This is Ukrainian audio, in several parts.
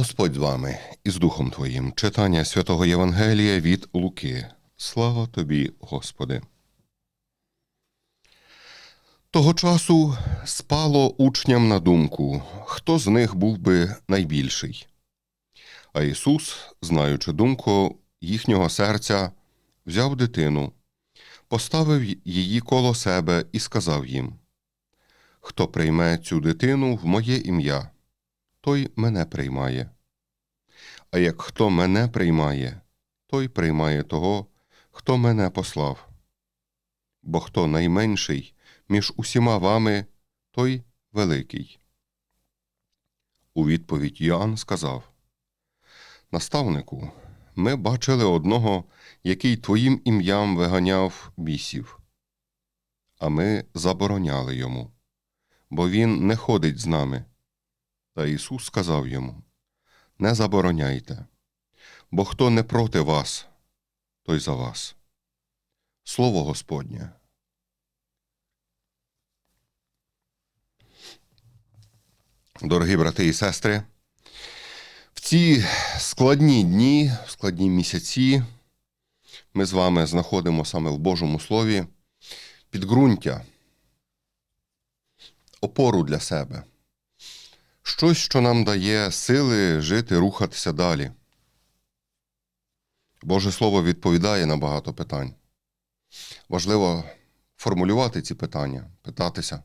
Господь з вами і з Духом Твоїм. Читання святого Євангелія від Луки. Слава тобі, Господи. Того часу спало учням на думку, хто з них був би найбільший. А Ісус, знаючи думку їхнього серця, взяв дитину, поставив її коло себе і сказав їм: Хто прийме цю дитину в моє ім'я, той мене приймає. А як хто мене приймає, той приймає того, хто мене послав. Бо хто найменший між усіма вами, той великий. У відповідь Йоанн сказав Наставнику, ми бачили одного, який твоїм ім'ям виганяв бісів, а ми забороняли йому, бо він не ходить з нами. Та Ісус сказав йому Не забороняйте, бо хто не проти вас, той за вас. Слово Господнє. Дорогі брати і сестри, в ці складні дні, складні місяці ми з вами знаходимо саме в Божому Слові підґрунтя, опору для себе, щось, що нам дає сили жити, рухатися далі. Боже Слово відповідає на багато питань. Важливо формулювати ці питання, питатися.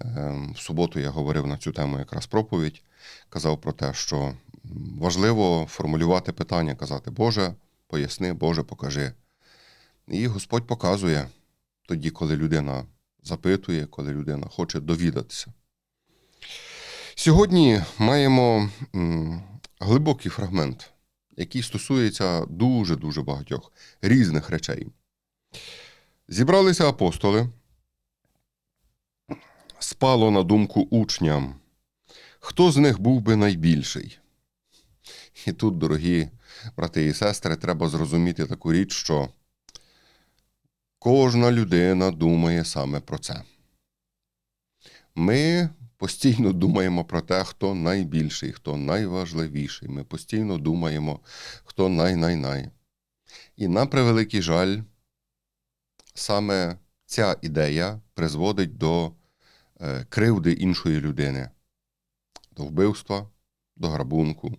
Ем, В суботу я говорив на цю тему якраз проповідь, казав про те, що важливо формулювати питання, казати Боже, поясни, Боже, покажи. І Господь показує тоді, коли людина запитує, коли людина хоче довідатися. Сьогодні маємо глибокий фрагмент, який стосується дуже-дуже багатьох різних речей. Зібралися апостоли спало на думку учням, хто з них був би найбільший. І тут, дорогі брати і сестри, треба зрозуміти таку річ, що кожна людина думає саме про це. Ми постійно думаємо про те, хто найбільший, хто найважливіший. Ми постійно думаємо, хто най-най-най. І на превеликий жаль, саме ця ідея призводить до е, кривди іншої людини, до вбивства, до грабунку,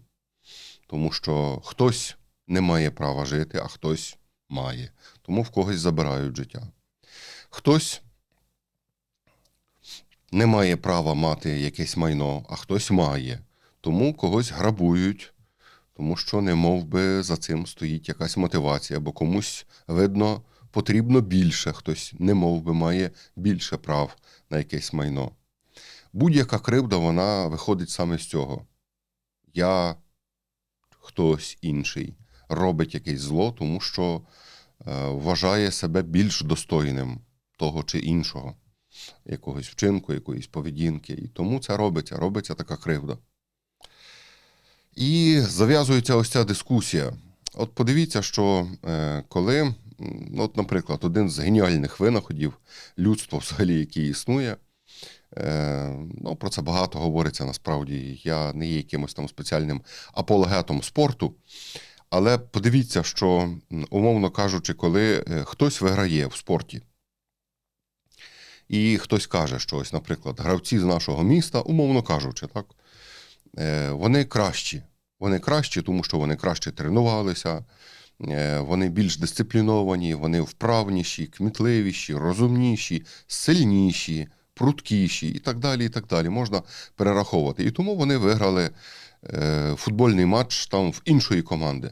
тому що хтось не має права жити, а хтось має, тому в когось забирають життя. Хтось не має права мати якесь майно, а хтось має, тому когось грабують. Тому що не мов би за цим стоїть якась мотивація, бо комусь видно потрібно більше, хтось не мов би має більше прав на якесь майно. Будь-яка кривда, вона виходить саме з цього. Я, хтось інший, робить якесь зло, тому що е, вважає себе більш достойним того чи іншого, якогось вчинку, якоїсь поведінки. І тому це робиться, робиться така кривда. І зав'язується ось ця дискусія. От подивіться, що е, коли, ну, от, наприклад, один з геніальних винаходів людства, взагалі, який існує, е, ну, про це багато говориться насправді. Я не є якимось там спеціальним апологетом спорту. Але подивіться, що, умовно кажучи, коли е, хтось виграє в спорті, і хтось каже, що ось, наприклад, гравці з нашого міста, умовно кажучи, так, е, вони кращі. Вони кращі, тому що вони краще тренувалися, е, вони більш дисципліновані, вони вправніші, кмітливіші, розумніші, сильніші, пруткіші і так далі. і так далі. Можна перераховувати. І тому вони виграли е, футбольний матч там в іншої команди.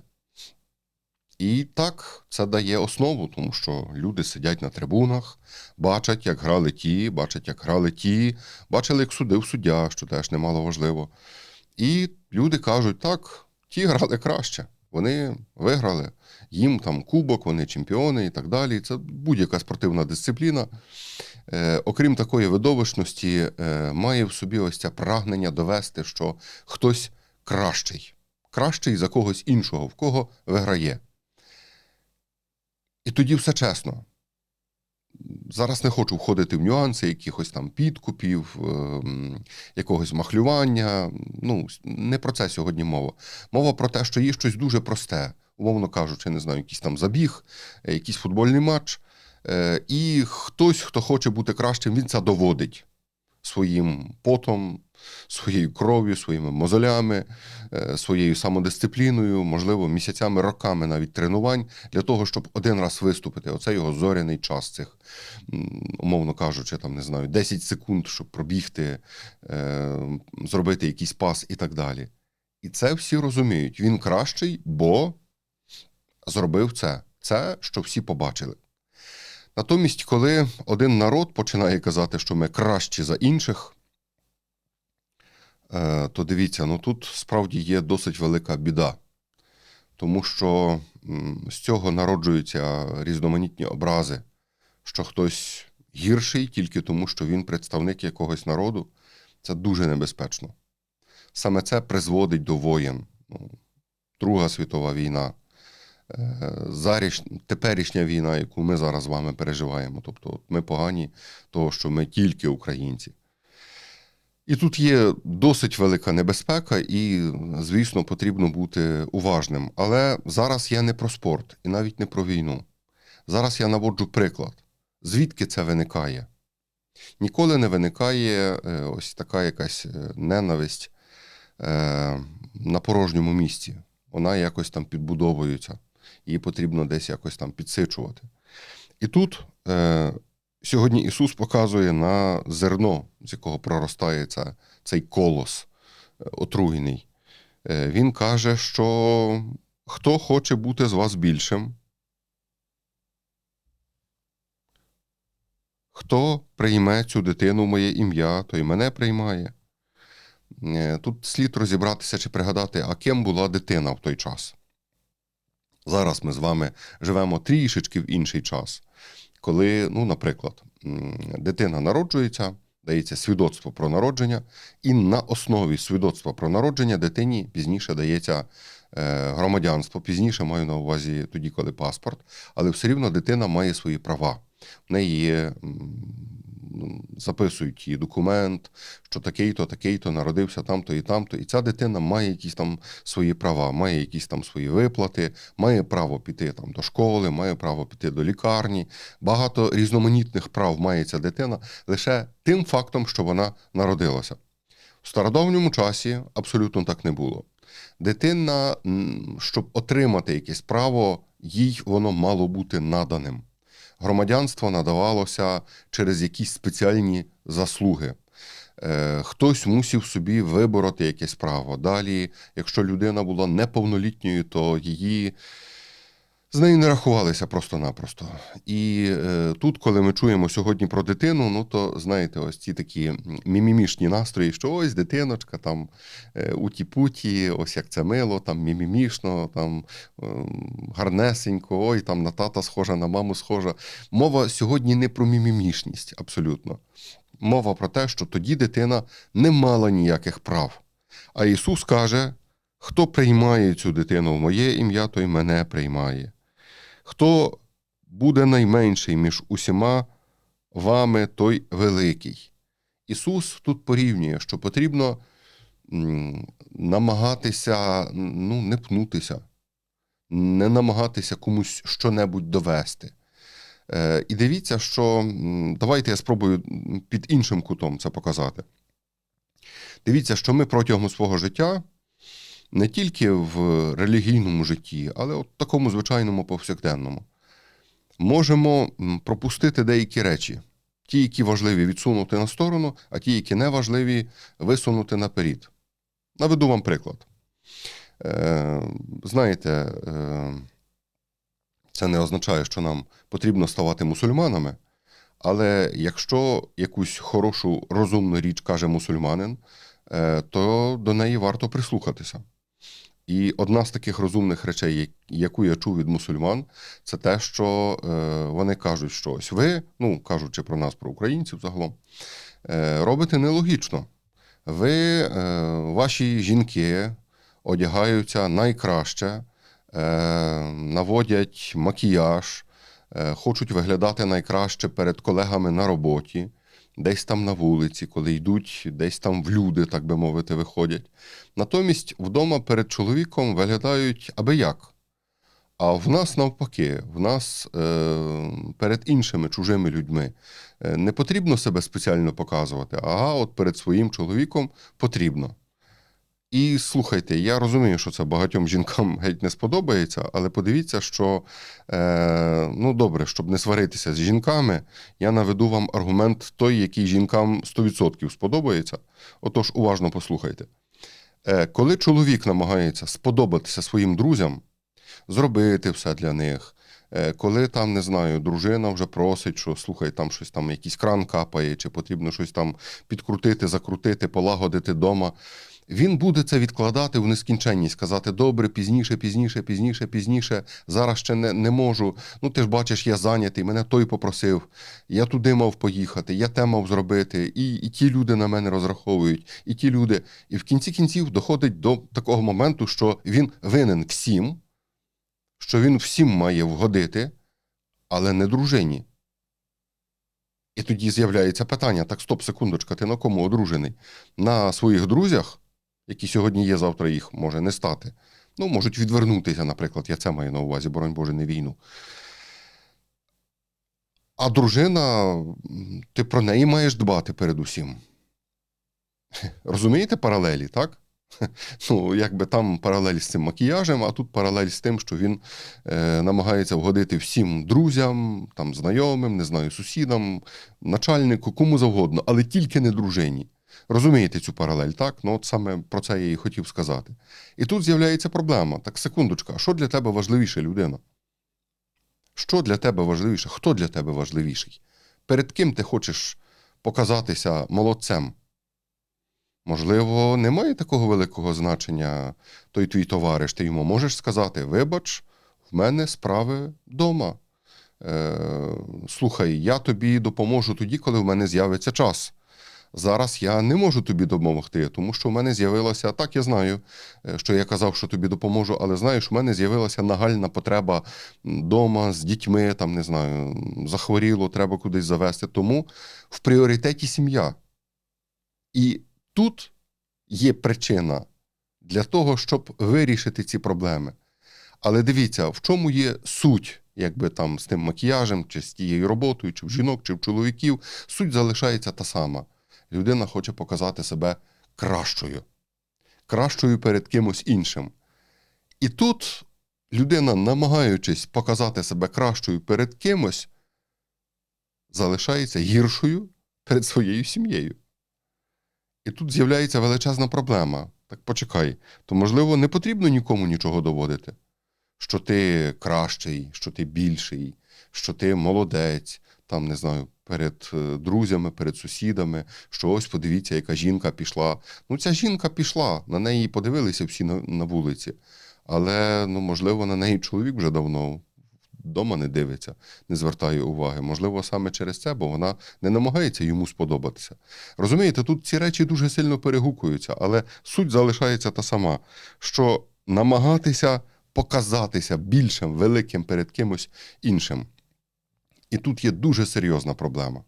І так це дає основу, тому що люди сидять на трибунах, бачать, як грали ті, бачать, як грали ті, бачили, як судив суддя, що теж немало важливо. І люди кажуть, так, ті грали краще. Вони виграли, їм там кубок, вони чемпіони і так далі. Це будь-яка спортивна дисципліна. Е, окрім такої видовищності, е, має в собі ось це прагнення довести, що хтось кращий, кращий за когось іншого, в кого виграє. І тоді все чесно. зараз не хочу входити в нюанси якихось там підкупів, е, якогось махлювання. Ну, не про це сьогодні мова. Мова про те, що є щось дуже просте, умовно кажучи, не знаю, якийсь там забіг, е, якийсь футбольний матч. Е, І хтось, хто хоче бути кращим, він це доводить своїм потом, своєю кров'ю, своїми мозолями, е, своєю самодисципліною, можливо, місяцями, роками навіть тренувань для того, щоб один раз виступити. Оце його зоряний час цих, умовно кажучи, там не знаю, 10 секунд, щоб пробігти, е, зробити якийсь пас і так далі. І це всі розуміють. Він кращий, бо зробив це. Це, що всі побачили. Натомість, коли один народ починає казати, що ми кращі за інших, то дивіться, ну тут справді є досить велика біда, тому що з цього народжуються різноманітні образи, що хтось гірший тільки тому, що він представник якогось народу. Це дуже небезпечно. Саме це призводить до воєн. Ну, Друга світова війна, е, заріш... теперішня війна, яку ми зараз з вами переживаємо. Тобто ми погані, того, що ми тільки українці. І тут є досить велика небезпека, і, звісно, потрібно бути уважним. Але зараз я не про спорт і навіть не про війну. Зараз я наводжу приклад, звідки це виникає. Ніколи не виникає е, ось така якась е, ненависть е, на порожньому місці. Вона якось там підбудовується, її потрібно десь якось там підсичувати. І тут сьогодні Ісус показує на зерно, з якого проростає ця, цей колос е, отруєний. Е, він каже, що хто хоче бути з вас більшим, хто прийме цю дитину моє ім'я, той мене приймає. Е, Тут слід розібратися чи пригадати, а ким була дитина в той час. Зараз ми з вами живемо трішечки в інший час, коли, ну, наприклад, дитина народжується, дається свідоцтво про народження, і на основі свідоцтва про народження дитині пізніше дається е, громадянство. Пізніше маю на увазі тоді, коли паспорт, але все рівно дитина має свої права. В неї є, записують її документ, що такий-то, такий-то народився там-то і там-то. І ця дитина має якісь там свої права, має якісь там свої виплати, має право піти там до школи, має право піти до лікарні. Багато різноманітних прав має ця дитина лише тим фактом, що вона народилася. В стародавньому часі абсолютно так не було. Дитина, щоб отримати якесь право, їй воно мало бути наданим. Громадянство надавалося через якісь спеціальні заслуги. Е, Хтось мусив собі вибороти якесь право. Далі, якщо людина була неповнолітньою, то її з нею не рахувалися просто-напросто. І е, тут, коли ми чуємо сьогодні про дитину, ну то знаєте, ось ці такі мімімішні настрої, що ось дитиночка, там е, уті-путі, ось як це мило, там мімімішно, там ем, гарнесенько, ой, там на тата схожа, на маму схожа. Мова сьогодні не про мімімішність, абсолютно. Мова про те, що тоді дитина не мала ніяких прав. А Ісус каже: хто приймає цю дитину в моє ім'я, той мене приймає. Хто буде найменший між усіма вами, той великий. Ісус тут порівнює, що потрібно намагатися ну, не пнутися, не намагатися комусь щонебудь довести. Е, і дивіться, що давайте я спробую під іншим кутом це показати. Дивіться, що ми протягом свого життя не тільки в релігійному житті, але от такому звичайному повсякденному, можемо пропустити деякі речі. Ті, які важливі, відсунути на сторону, а ті, які не важливі, висунути наперед. Наведу вам приклад. Е, знаєте, е, це не означає, що нам потрібно ставати мусульманами, але якщо якусь хорошу розумну річ каже мусульманин, е, то до неї варто прислухатися. І одна з таких розумних речей, яку я чув від мусульман, це те, що е, вони кажуть, що ось ви, ну кажучи про нас, про українців загалом, е, робите нелогічно. Ви, е, ваші жінки одягаються найкраще, наводять макіяж, хочуть виглядати найкраще перед колегами на роботі, десь там на вулиці, коли йдуть, десь там в люди, так би мовити, виходять. Натомість вдома перед чоловіком виглядають аби як. А в нас навпаки, в нас е, перед іншими чужими людьми е, не потрібно себе спеціально показувати, а от перед своїм чоловіком потрібно. І слухайте, я розумію, що це багатьом жінкам геть не сподобається, але подивіться, що е, ну добре, щоб не сваритися з жінками, я наведу вам аргумент той, який жінкам 100% сподобається. Отож, уважно послухайте. Е, коли чоловік намагається сподобатися своїм друзям, зробити все для них. Е, Коли там, не знаю, дружина вже просить, що слухай, там щось там, якийсь кран капає, чи потрібно щось там підкрутити, закрутити, полагодити дома. Він буде це відкладати в нескінченність, казати добре, пізніше, пізніше, пізніше, пізніше. Зараз ще не, не можу. Ну ти ж бачиш, я зайнятий, мене той попросив. Я туди мав поїхати, я те мав зробити. І, і ті люди на мене розраховують, і ті люди. І в кінці кінців доходить до такого моменту, що він винен всім що він всім має вгодити, але не дружині. І тоді з'являється питання: так, стоп, секундочка, ти на кому одружений? На своїх друзях, які сьогодні є, завтра їх може не стати. Ну, можуть відвернутися, наприклад, я це маю на увазі, боронь Боже, не війну. А дружина, ти про неї маєш дбати передусім. Розумієте паралелі, так? Ну, якби там паралель з цим макіяжем, а тут паралель з тим, що він е, намагається вгодити всім друзям, там, знайомим, не знаю, сусідам, начальнику, кому завгодно, але тільки не дружині. Розумієте цю паралель, так? Ну, от саме про це я і хотів сказати. І тут з'являється проблема. Так, секундочка, що для тебе важливіше, людина? Що для тебе важливіше? Хто для тебе важливіший? Перед ким ти хочеш показатися молодцем? Можливо, немає такого великого значення той твій товариш. Ти йому можеш сказати: вибач, в мене справи вдома. Е, слухай, я тобі допоможу тоді, коли в мене з'явиться час. Зараз я не можу тобі допомогти, тому що в мене з'явилася, так я знаю, е, що я казав, що тобі допоможу, але знаєш, у мене з'явилася нагальна потреба вдома з дітьми, там не знаю, захворіло, треба кудись завести. Тому в пріоритеті сім'я. І тут є причина для того, щоб вирішити ці проблеми. Але дивіться, в чому є суть, якби там з тим макіяжем, чи з тією роботою, чи в жінок, чи в чоловіків, суть залишається та сама. Людина хоче показати себе кращою, кращою перед кимось іншим. І тут людина, намагаючись показати себе кращою перед кимось, залишається гіршою перед своєю сім'єю. І тут з'являється величезна проблема. Так почекай, то, можливо, не потрібно нікому нічого доводити, що ти кращий, що ти більший, що ти молодець, там, не знаю, перед е, друзями, перед сусідами, що ось подивіться, яка жінка пішла. Ну, ця жінка пішла, на неї подивилися всі на, на вулиці. Але, ну, можливо, на неї чоловік вже давно вдома не дивиться, не звертає уваги. Можливо, саме через це, бо вона не намагається йому сподобатися. Розумієте, тут ці речі дуже сильно перегукуються, але суть залишається та сама, що намагатися показатися більшим, великим перед кимось іншим. І тут є дуже серйозна проблема.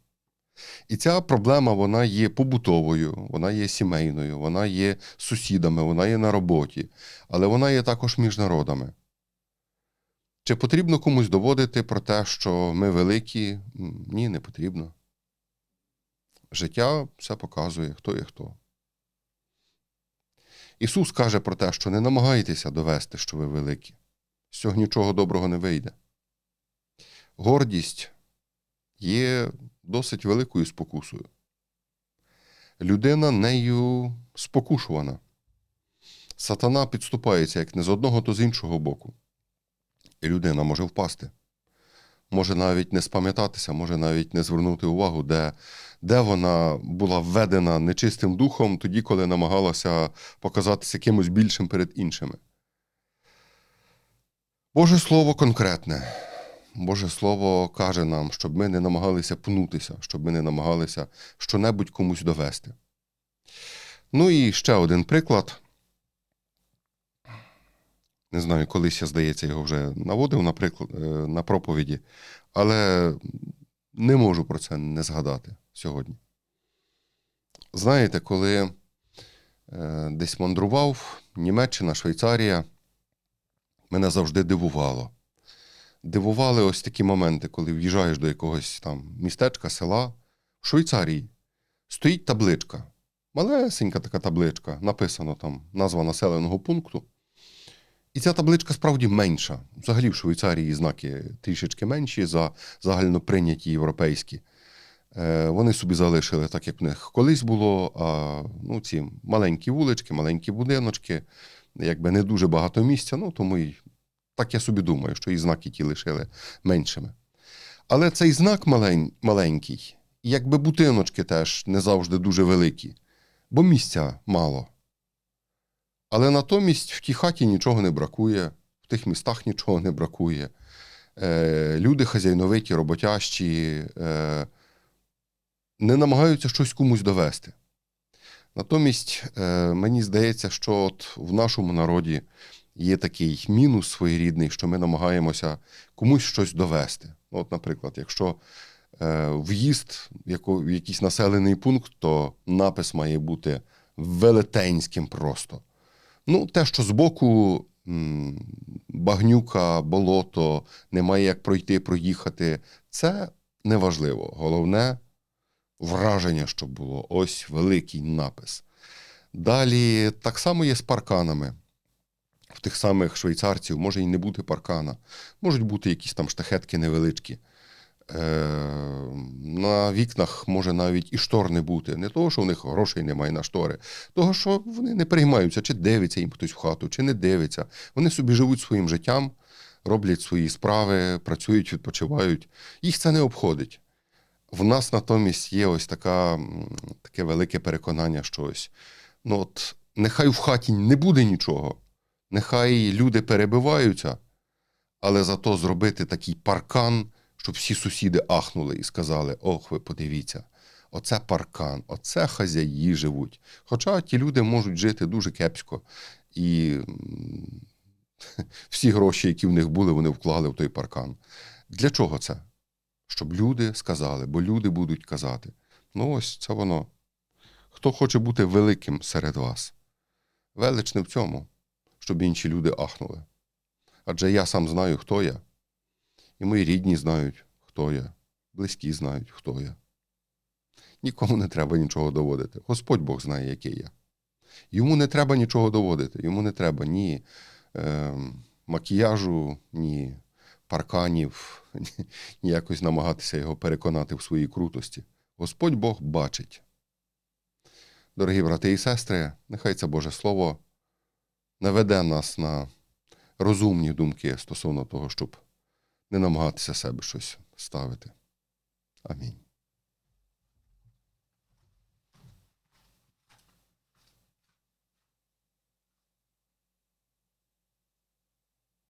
І ця проблема вона є побутовою, вона є сімейною, вона є сусідами, вона є на роботі, але вона є також між народами. Чи потрібно комусь доводити про те, що ми великі? Ні, не потрібно. Життя все показує, хто є хто. Ісус каже про те, що не намагайтеся довести, що ви великі. З цього нічого доброго не вийде. Гордість є досить великою спокусою. Людина нею спокушувана. Сатана підступається як не з одного, то з іншого боку. І людина може впасти. Може навіть не спам'ятатися, може навіть не звернути увагу, де, де вона була введена нечистим духом, тоді, коли намагалася показатися кимось більшим перед іншими. Боже Слово конкретне. Боже Слово каже нам, щоб ми не намагалися пнутися, щоб ми не намагалися щонебудь комусь довести. Ну і ще один приклад. Не знаю, колись я, здається, його вже наводив, наприклад, е, на проповіді, але не можу про це не згадати сьогодні. Знаєте, коли е, десь мандрував Німеччина, Швейцарія, мене завжди дивувало. Дивували ось такі моменти, коли в'їжджаєш до якогось там містечка, села в Швейцарії. Стоїть табличка. Малесенька така табличка, написано там назва населеного пункту. І ця табличка справді менша. Взагалі в Швейцарії знаки трішечки менші за загально прийняті європейські. Е, вони собі залишили так, як в них колись було. А ну, ці маленькі вулички, маленькі будиночки, якби не дуже багато місця, ну тому і так я собі думаю, що і знаки ті лишили меншими. Але цей знак малень, маленький, якби будиночки теж не завжди дуже великі, бо місця мало. Але натомість в тій хаті нічого не бракує, в тих містах нічого не бракує. Е, люди хазяйновиті, роботящі, е, не намагаються щось комусь довести. Натомість е, мені здається, що от в нашому народі є такий мінус своєрідний, що ми намагаємося комусь щось довести. От, наприклад, якщо е, в'їзд в якийсь населений пункт, то напис має бути велетенським просто. Ну, те, що збоку багнюка, болото, немає як пройти, проїхати, це неважливо. Головне враження, щоб було. Ось великий напис. Далі так само є з парканами. В тих самих швейцарців може і не бути паркана, можуть бути якісь там штахетки невеличкі. Е, на вікнах може навіть і штор не бути. Не того, що в них грошей немає на штори, того, що вони не переймаються, чи дивиться їм хтось в хату, чи не дивиться. Вони собі живуть своїм життям, роблять свої справи, працюють, відпочивають. Їх це не обходить. В нас натомість є ось така, таке велике переконання, що ось, ну от, нехай в хаті не буде нічого, нехай люди перебиваються, але зато зробити такий паркан, щоб всі сусіди ахнули і сказали: ох, ви подивіться, оце паркан, оце хазяї живуть. Хоча ті люди можуть жити дуже кепсько. І всі гроші, які в них були, вони вклали в той паркан. Для чого це? Щоб люди сказали, бо люди будуть казати. Ну, ось це воно. Хто хоче бути великим серед вас? Велич не в цьому, щоб інші люди ахнули. Адже я сам знаю, хто я, і мої рідні знають, хто я, близькі знають, хто я. Нікому не треба нічого доводити. Господь Бог знає, який я. Йому не треба нічого доводити. Йому не треба ні е, макіяжу, ні парканів, ні, якось намагатися його переконати в своїй крутості. Господь Бог бачить. Дорогі брати і сестри, нехай це Боже Слово наведе нас на розумні думки стосовно того, щоб не намагатися себе щось ставити. Амінь.